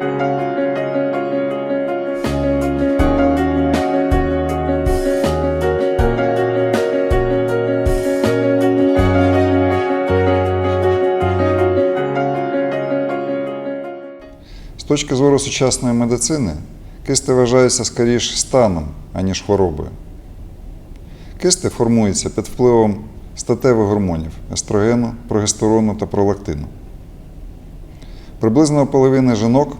З точки зору сучасної медицини, кисти вважаються скоріш станом, аніж хворобою. Кисти формуються під впливом статевих гормонів естрогену, прогестерону та пролактину. Приблизно у половини жінок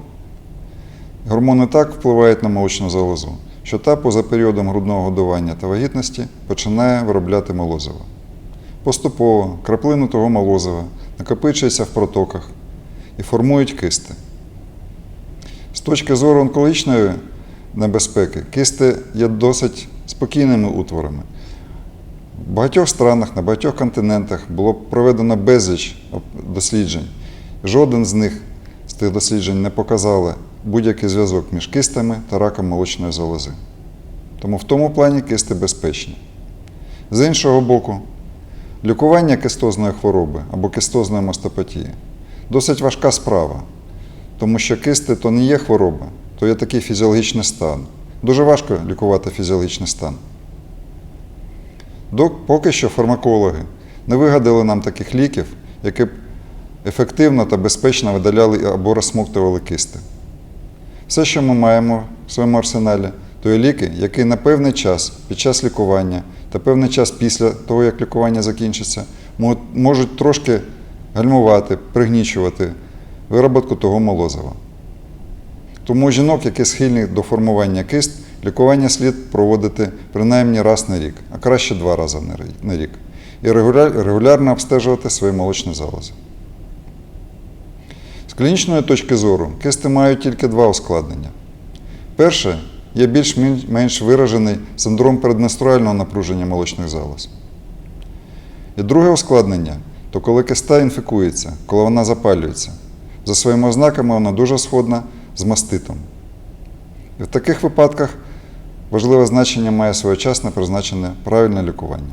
гормони так впливають на молочну залозу, що та поза періодом грудного годування та вагітності починає виробляти молозиво. Поступово краплини того молозива накопичуються в протоках і формують кисти. З точки зору онкологічної небезпеки, кисти є досить спокійними утворами. В багатьох странах, на багатьох континентах було проведено безліч досліджень. Жоден з них з тих досліджень не показали будь-який зв'язок між кистами та раком молочної залози. Тому в тому плані кисти безпечні. З іншого боку, лікування кистозної хвороби або кистозної мастопатії досить важка справа, тому що кисти то не є хвороба, то є такий фізіологічний стан. Дуже важко лікувати фізіологічний стан. До- Поки що фармакологи не вигадали нам таких ліків, які б ефективно та безпечно видаляли або розсмоктували кисти. Все, що ми маємо в своєму арсеналі, то є ліки, які на певний час під час лікування та певний час після того, як лікування закінчиться, можуть трошки гальмувати, пригнічувати вироботку того молозива. Тому жінок, які схильні до формування кист, лікування слід проводити принаймні раз на рік, а краще два рази на рік. І регулярно обстежувати свої молочні залози. Клінічної точки зору кисти мають тільки два ускладнення. Перше є більш-менш виражений синдром передменструального напруження молочних залоз. І друге ускладнення то коли киста інфікується, коли вона запалюється. За своїми ознаками вона дуже сходна з маститом. І в таких випадках важливе значення має своєчасне призначене правильне лікування.